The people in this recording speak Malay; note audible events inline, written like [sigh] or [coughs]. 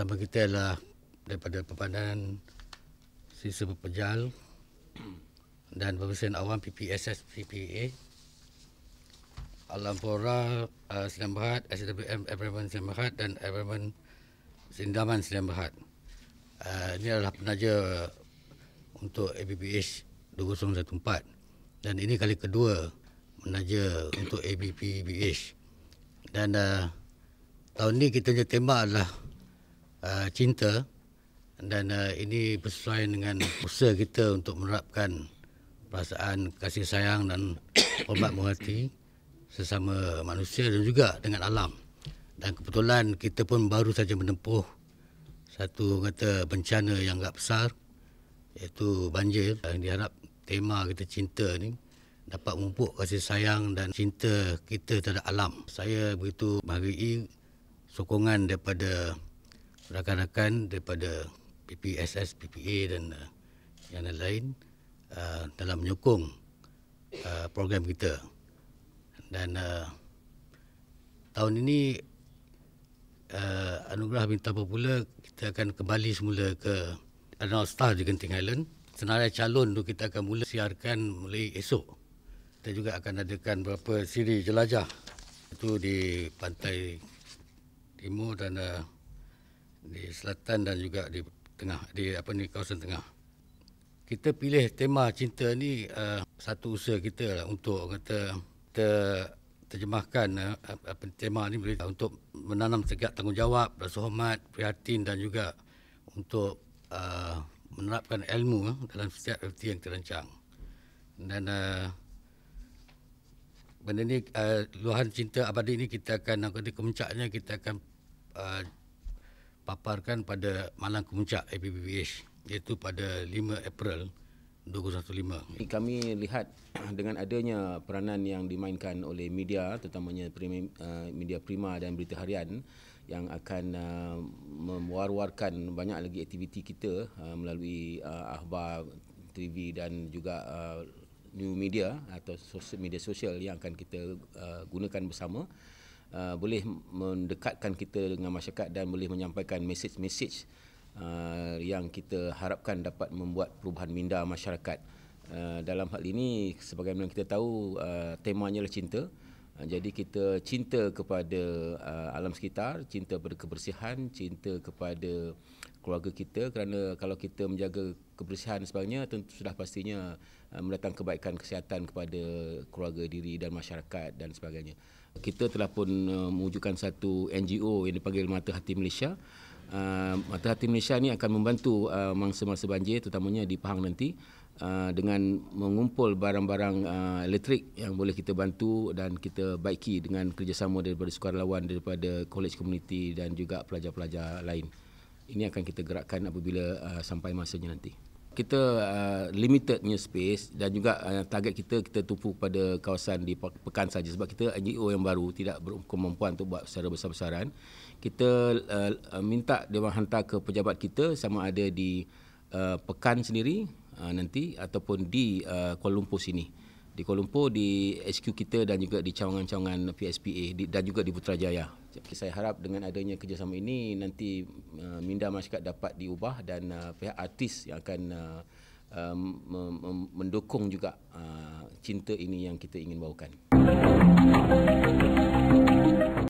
bersama kita adalah daripada Perpandangan Sisa Pepejal dan Pemeriksaan Awam PPSS PPA Alam Pora uh, Sdn Bhd SWM Environment Sdn Bhd dan Environment Sindaman Sdn Bhd uh, ini adalah penaja untuk ABPH 2014 dan ini kali kedua menaja untuk ABPBH dan uh, tahun ni kita punya tema adalah uh, cinta dan uh, ini bersesuaian dengan usaha kita untuk menerapkan perasaan kasih sayang dan [coughs] hormat menghormati sesama manusia dan juga dengan alam. Dan kebetulan kita pun baru saja menempuh satu kata bencana yang agak besar iaitu banjir. Yang diharap tema kita cinta ni dapat memupuk kasih sayang dan cinta kita terhadap alam. Saya begitu menghargai sokongan daripada rakan-rakan daripada PPSS, PPA dan uh, yang lain uh, dalam menyokong uh, program kita. Dan uh, tahun ini uh, Anugerah Bintang Popular kita akan kembali semula ke Adnan Star di Genting Island. Senarai calon tu kita akan mula siarkan mulai esok. Kita juga akan adakan beberapa siri jelajah itu di pantai timur dan uh, di selatan dan juga di tengah di apa ni kawasan tengah. Kita pilih tema cinta ni uh, satu usaha kita lah untuk kata ter, terjemahkan uh, apa tema ni untuk menanam tegak tanggungjawab, rasa hormat, prihatin dan juga untuk uh, menerapkan ilmu uh, dalam setiap aktiviti yang terancang. Dan uh, benda ni uh, luahan cinta abadi ni kita akan kata kemuncaknya kita akan uh, paparkan pada Malang Kemuncak APBBH iaitu pada 5 April 2015. Kami lihat dengan adanya peranan yang dimainkan oleh media terutamanya uh, media prima dan berita harian yang akan uh, mewar-warkan banyak lagi aktiviti kita uh, melalui akhbar TV dan juga new media atau media sosial yang akan kita gunakan bersama uh, boleh mendekatkan kita dengan masyarakat dan boleh menyampaikan message-message uh, yang kita harapkan dapat membuat perubahan minda masyarakat. Uh, dalam hal ini sebagaimana kita tahu uh, temanya adalah cinta. Uh, jadi kita cinta kepada uh, alam sekitar, cinta kepada kebersihan, cinta kepada keluarga kita kerana kalau kita menjaga kebersihan sebagainya tentu sudah pastinya uh, mendatang kebaikan kesihatan kepada keluarga diri dan masyarakat dan sebagainya. Kita telah pun uh, mewujudkan satu NGO yang dipanggil Mata Hati Malaysia. Uh, Mata Hati Malaysia ni akan membantu uh, mangsa-mangsa banjir terutamanya di Pahang nanti uh, dengan mengumpul barang-barang uh, elektrik yang boleh kita bantu dan kita baiki dengan kerjasama daripada sukarelawan daripada college community dan juga pelajar-pelajar lain. Ini akan kita gerakkan apabila uh, sampai masanya nanti kita uh, limitednya space dan juga uh, target kita kita tumpu pada kawasan di pekan saja sebab kita NGO yang baru tidak berkemampuan untuk buat secara besar-besaran kita uh, minta dia hantar ke pejabat kita sama ada di uh, pekan sendiri uh, nanti ataupun di uh, Kuala Lumpur sini di Kuala Lumpur di HQ kita dan juga di cawangan-cawangan PSPA di, dan juga di Putrajaya. Saya harap dengan adanya kerjasama ini nanti uh, minda masyarakat dapat diubah dan uh, pihak artis yang akan uh, um, mendukung juga uh, cinta ini yang kita ingin bawakan.